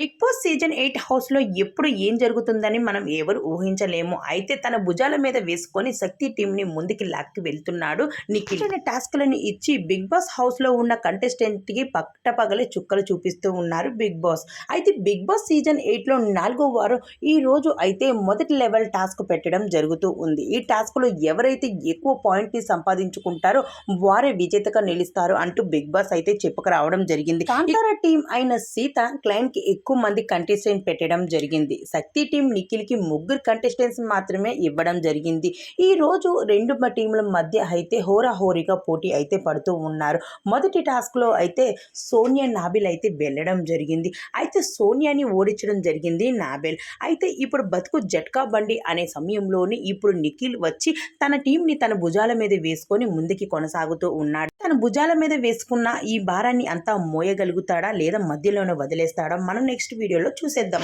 Big Boss season eight హౌస్లో ఎప్పుడు ఏం జరుగుతుందని మనం ఎవరు ఊహించలేము. అయితే తన భుజాల మీద వేసుకొని శక్తి టీంని ముందుకి లాక్కి వెళ్తున్నాడు నిఖిల్. టాస్క్లను ఇచ్చి బిగ్ బాస్ హౌస్లో ఉన్న కంటెస్టెంట్కి పట్టపగలే చుక్కలు చూపిస్తూ ఉన్నారు బిగ్ బాస్. అయితే బిగ్ బాస్ సీజన్ ఎయిట్లో నాలుగో వారం ఈ రోజు అయితే మొదటి లెవెల్ టాస్క్ పెట్టడం జరుగుతూ ఉంది. ఈ టాస్క్లో ఎవరైతే ఎక్కువ పాయింట్ని సంపాదించుకుంటారో వారే విజేతగా నిలుస్తారు అంటూ బిగ్ బాస్ అయితే చెప్పుకు రావడం జరిగింది. కాంతారా టీం అయిన సీత క్లైంట్కి ఎక్కువ మంది కంటెస్టెంట్ పెట్టడం జరిగింది. శక్తి టీం నిఖిల్కి ముగ్గురు కంటెస్టెంట్స్ మాత్రమే ఇవ్వడం జరిగింది. ఈరోజు రెండు టీంల మధ్య అయితే హోరాహోరీగా పోటీ అయితే పడుతూ ఉన్నారు. మొదటి టాస్క్లో అయితే సోనియా నాబిల్ అయితే వెళ్ళడం జరిగింది. అయితే సోనియాని ఓడించడం జరిగింది నాబెల్. అయితే ఇప్పుడు బతుకు జట్కా బండి అనే సమయంలోని ఇప్పుడు నిఖిల్ వచ్చి తన టీంని తన భుజాల మీద వేసుకొని ముందుకి కొనసాగుతూ ఉన్నాడు. తన భుజాల మీద వేసుకున్న ఈ భారాన్ని అంతా మోయగలుగుతాడా లేదా మధ్యలోనే వదిలేస్తాడా? మనం నెక్స్ట్ వీడియోలో చూసేద్దాం.